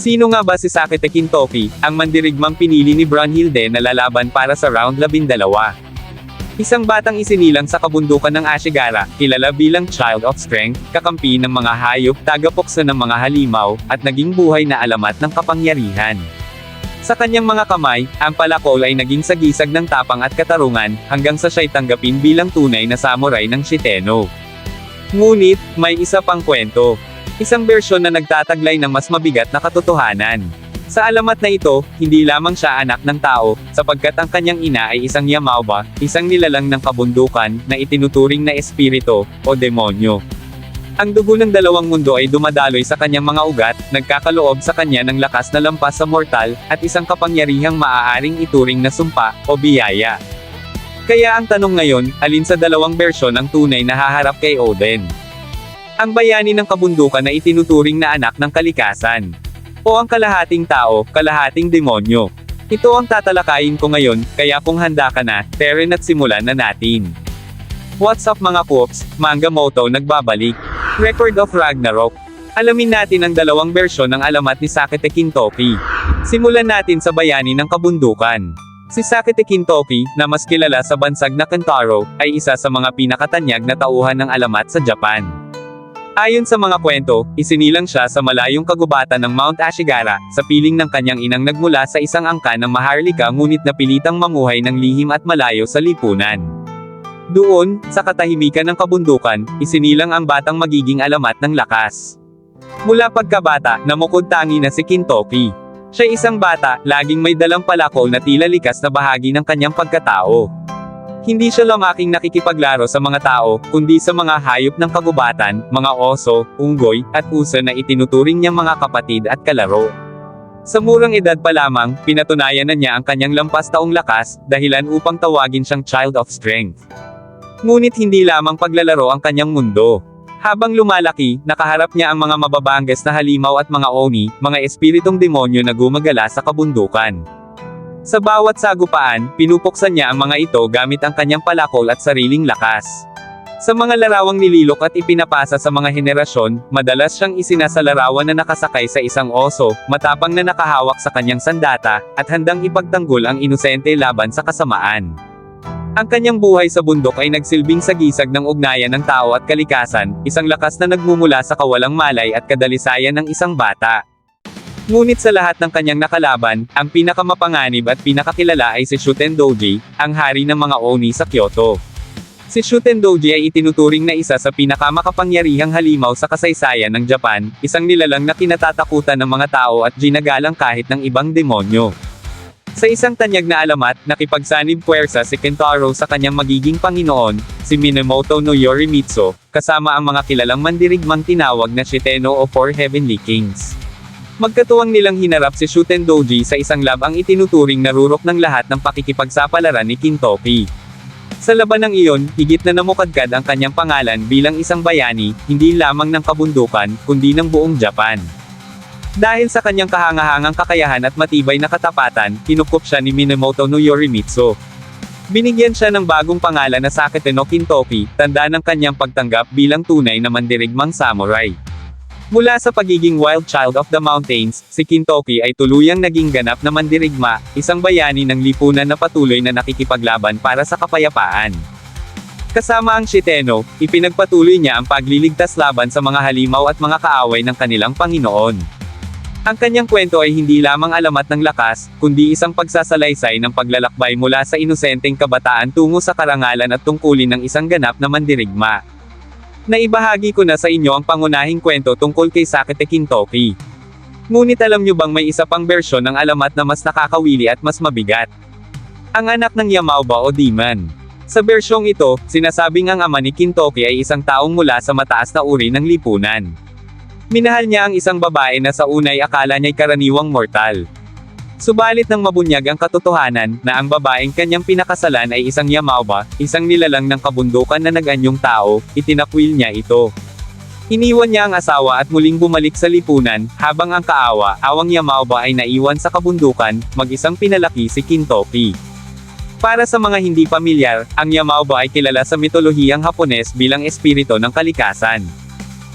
Sino nga ba si Sakete Kintoki, ang mandirigmang pinili ni Brunhilde na lalaban para sa round 12? Isang batang isinilang sa kabundukan ng Ashigara, kilala bilang Child of Strength, kakampi ng mga hayop, tagapuksa ng mga halimaw, at naging buhay na alamat ng kapangyarihan. Sa kanyang mga kamay, ang palakol ay naging sagisag ng tapang at katarungan, hanggang sa siya'y tanggapin bilang tunay na samurai ng Shiteno. Ngunit, may isa pang kwento. Isang bersyon na nagtataglay ng mas mabigat na katotohanan. Sa alamat na ito, hindi lamang siya anak ng tao, sapagkat ang kanyang ina ay isang Yamauba, isang nilalang ng kabundukan, na itinuturing na espirito, o demonyo. Ang dugo ng dalawang mundo ay dumadaloy sa kanyang mga ugat, nagkakaloob sa kanya ng lakas na lampas sa mortal, at isang kapangyarihang maaaring ituring na sumpa, o biyaya. Kaya ang tanong ngayon, alin sa dalawang bersyon ang tunay na haharap kay Odin? Ang bayani ng kabundukan na itinuturing na anak ng kalikasan. O ang kalahating tao, kalahating demonyo. Ito ang tatalakayin ko ngayon, kaya kung handa ka na, Teren at simulan na natin. What's up mga Coops, Manga Moto nagbabalik. Record of Ragnarok. Alamin natin ang dalawang bersyon ng alamat ni Sakete Kintoki. Simulan natin sa bayani ng kabundukan. Si Sakete Kintoki, na mas kilala sa bansag na Kentaro, ay isa sa mga pinakatanyag na tauhan ng alamat sa Japan. Ayon sa mga kwento, isinilang siya sa malayong kagubatan ng Mount Ashigara, sa piling ng kanyang inang nagmula sa isang angkan ng maharlika ngunit napilitang mamuhay ng lihim at malayo sa lipunan. Doon, sa katahimikan ng kabundukan, isinilang ang batang magiging alamat ng lakas. Mula pagkabata, namukod tangi na si Kintoki. Siya isang bata, laging may dalang palakol na tila likas na bahagi ng kanyang pagkatao. Hindi siya lamaking nakikipaglaro sa mga tao, kundi sa mga hayop ng kagubatan, mga oso, unggoy, at uso na itinuturing niyang mga kapatid at kalaro. Sa murang edad pa lamang, pinatunayan na niya ang kanyang lampas taong lakas, dahilan upang tawagin siyang Child of Strength. Ngunit hindi lamang paglalaro ang kanyang mundo. Habang lumalaki, nakaharap niya ang mga mababangas na halimaw at mga oni, mga espiritong demonyo na gumagala sa kabundukan. Sa bawat sagupaan, pinupuksan niya ang mga ito gamit ang kanyang palakol at sariling lakas. Sa mga larawang nililok at ipinapasa sa mga henerasyon, madalas siyang isinasalarawan na nakasakay sa isang oso, matapang na nakahawak sa kanyang sandata, at handang ipagtanggol ang inosente laban sa kasamaan. Ang kanyang buhay sa bundok ay nagsilbing sagisag ng ugnayan ng tao at kalikasan, isang lakas na nagmumula sa kawalang malay at kadalisayan ng isang bata. Ngunit sa lahat ng kanyang nakalaban, ang pinakamapanganib at pinakakilala ay si Shuten Doji, ang hari ng mga Oni sa Kyoto. Si Shuten Doji ay itinuturing na isa sa pinakamakapangyarihang halimaw sa kasaysayan ng Japan, isang nilalang na kinatatakutan ng mga tao at ginagalang kahit ng ibang demonyo. Sa isang tanyag na alamat, nakipagsanib puwersa si Kentaro sa kanyang magiging Panginoon, si Minamoto no Yorimitsu, kasama ang mga kilalang mandirigmang tinawag na Shiteno o Four Heavenly Kings. Magkatuwang nilang hinarap si Shuten Doji sa isang lab ang itinuturing na rurok ng lahat ng pakikipagsapalaran ni Kintoki. Sa labanang iyon, higit na namukadkad ang kanyang pangalan bilang isang bayani, hindi lamang ng kabundukan, kundi ng buong Japan. Dahil sa kanyang kahangahangang kakayahan at matibay na katapatan, kinukup siya ni Minamoto no Yorimitsu. Binigyan siya ng bagong pangalan na Sakete no Kintoki, tanda ng kanyang pagtanggap bilang tunay na mandirigmang samurai. Mula sa pagiging wild child of the mountains, si Kintoki ay tuluyang naging ganap na mandirigma, isang bayani ng lipunan na patuloy na nakikipaglaban para sa kapayapaan. Kasama ang Shiteno, ipinagpatuloy niya ang pagliligtas laban sa mga halimaw at mga kaaway ng kanilang Panginoon. Ang kanyang kwento ay hindi lamang alamat ng lakas, kundi isang pagsasalaysay ng paglalakbay mula sa inosenteng kabataan tungo sa karangalan at tungkulin ng isang ganap na mandirigma. Naibahagi ko na sa inyo ang pangunahing kwento tungkol kay Sakete Kintoki. Ngunit alam nyo bang may isa pang bersyon ng alamat na mas nakakawili at mas mabigat? Ang anak ng Yamauba o Demon. Sa bersyong ito, sinasabing ang ama ni Kintoki ay isang taong mula sa mataas na uri ng lipunan. Minahal niya ang isang babae na sa unay akala niya'y karaniwang mortal. Subalit nang mabunyag ang katotohanan, na ang babaeng kanyang pinakasalan ay isang Yamauba, isang nilalang ng kabundukan na naganyong tao, itinakwil niya ito. Iniwan niya ang asawa at muling bumalik sa lipunan, habang ang kaawa, awang Yamauba ay naiwan sa kabundukan, mag-isang pinalaki si Kintoki. Para sa mga hindi pamilyar, ang Yamauba ay kilala sa mitolohiyang Hapones bilang espirito ng kalikasan.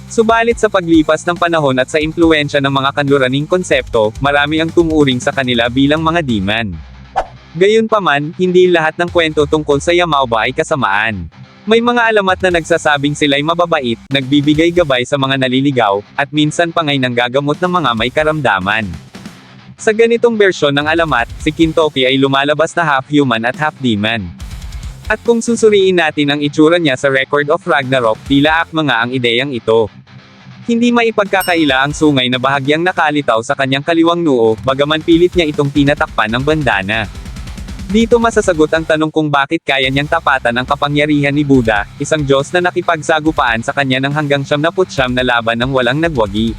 Subalit sa paglipas ng panahon at sa impluensya ng mga kanluraning konsepto, marami ang tumuring sa kanila bilang mga demon. Gayunpaman, hindi lahat ng kwento tungkol sa Yamaoba ay kasamaan. May mga alamat na nagsasabing sila'y mababait, nagbibigay gabay sa mga naliligaw, at minsan pa nga'y nanggagamot ng mga may karamdaman. Sa ganitong bersyon ng alamat, si Kintoki ay lumalabas na half-human at half-demon. At kung susuriin natin ang itsura niya sa Record of Ragnarok, tila akma nga ang ideyang ito. Hindi maipagkakaila ang sungay na bahagyang nakalitaw sa kanyang kaliwang noo, bagaman pilit niya itong tinatakpan ng bandana. Dito masasagot ang tanong kung bakit kaya niyang tapatan ang kapangyarihan ni Buddha, isang Diyos na nakipagsagupaan sa kanya ng hanggang siyam na putsyam na laban ng walang nagwagi.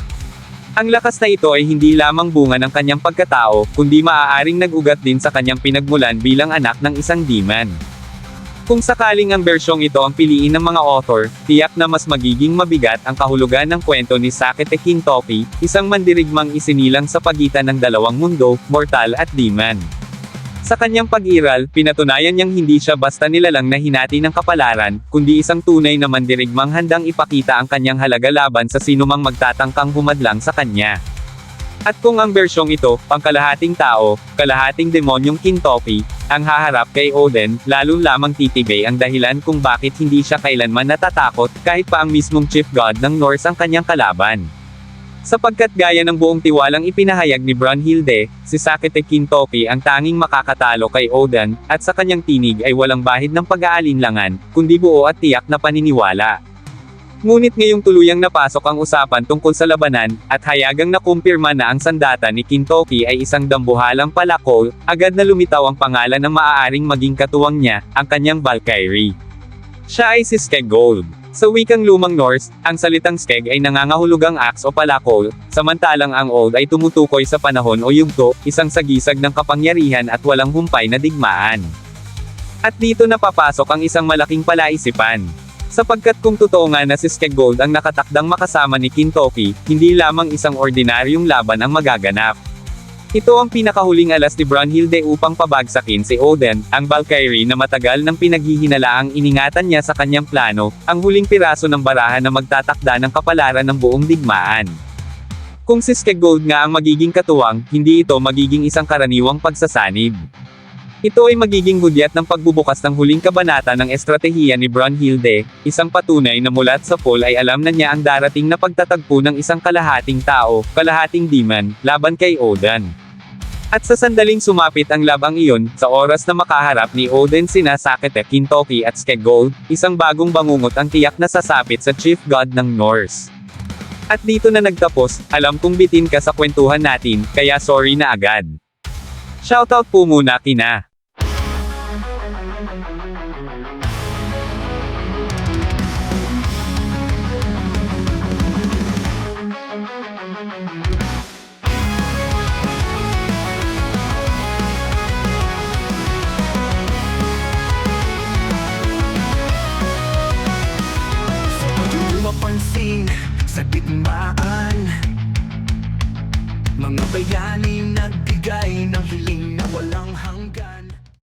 Ang lakas na ito ay hindi lamang bunga ng kanyang pagkatao, kundi maaaring nag-ugat din sa kanyang pinagmulan bilang anak ng isang demon. Kung sakaling ang bersyong ito ang piliin ng mga author, tiyak na mas magiging mabigat ang kahulugan ng kwento ni Sakete Kintoki, isang mandirigmang isinilang sa pagitan ng dalawang mundo, mortal at demon. Sa kanyang pag-iral, pinatunayan niyang hindi siya basta nilalang na hinati ng kapalaran, kundi isang tunay na mandirigmang handang ipakita ang kanyang halaga laban sa sinumang magtatangkang humadlang sa kanya. At kung ang bersyong ito, pangkalahating tao, kalahating demonyong Kintoki, ang haharap kay Odin, lalo lamang titibay ang dahilan kung bakit hindi siya kailanman natatakot, kahit pa ang mismong chief god ng Norse ang kanyang kalaban. Sapagkat gaya ng buong tiwalang ipinahayag ni Brunhilde, si Sakete Kintoki ang tanging makakatalo kay Odin, at sa kanyang tinig ay walang bahid ng pag-aalinlangan, kundi buo at tiyak na paniniwala. Ngunit ngayong tuluyang napasok ang usapan tungkol sa labanan, at hayagang nakumpirma na ang sandata ni Kintoki ay isang dambuhalang palakol, agad na lumitaw ang pangalan ng maaaring maging katuwang niya, ang kanyang Valkyrie. Siya ay si Skegold. Sa wikang lumang Norse, ang salitang skeg ay nangangahulugang axe o palakol, samantalang ang old ay tumutukoy sa panahon o yugto, isang sagisag ng kapangyarihan at walang humpay na digmaan. At dito napapasok ang isang malaking palaisipan. Sapagkat kung totoo nga na si Skegold ang nakatakdang makasama ni Kintoki, hindi lamang isang ordinaryong laban ang magaganap. Ito ang pinakahuling alas ni Brunhilde upang pabagsakin si Odin, ang Valkyrie na matagal nang pinaghihinalaang iningatan niya sa kanyang plano, ang huling piraso ng barahan na magtatakda ng kapalaran ng buong digmaan. Kung si Skegold nga ang magiging katuwang, hindi ito magiging isang karaniwang pagsasanib. Ito ay magiging hudyat ng pagbubukas ng huling kabanata ng estratehiya ni Brunhilde, isang patunay na mulat sa pool ay alam na niya ang darating na pagtatagpo ng isang kalahating tao, kalahating demon, laban kay Odin. At sa sandaling sumapit ang labang iyon, sa oras na makaharap ni Odin sina Sakete, Kintoki at Skegold, isang bagong bangungot ang tiyak na sasapit sa chief god ng Norse. At dito na nagtapos, alam kong bitin ka sa kwentuhan natin, kaya sorry na agad. Shoutout po muna kina.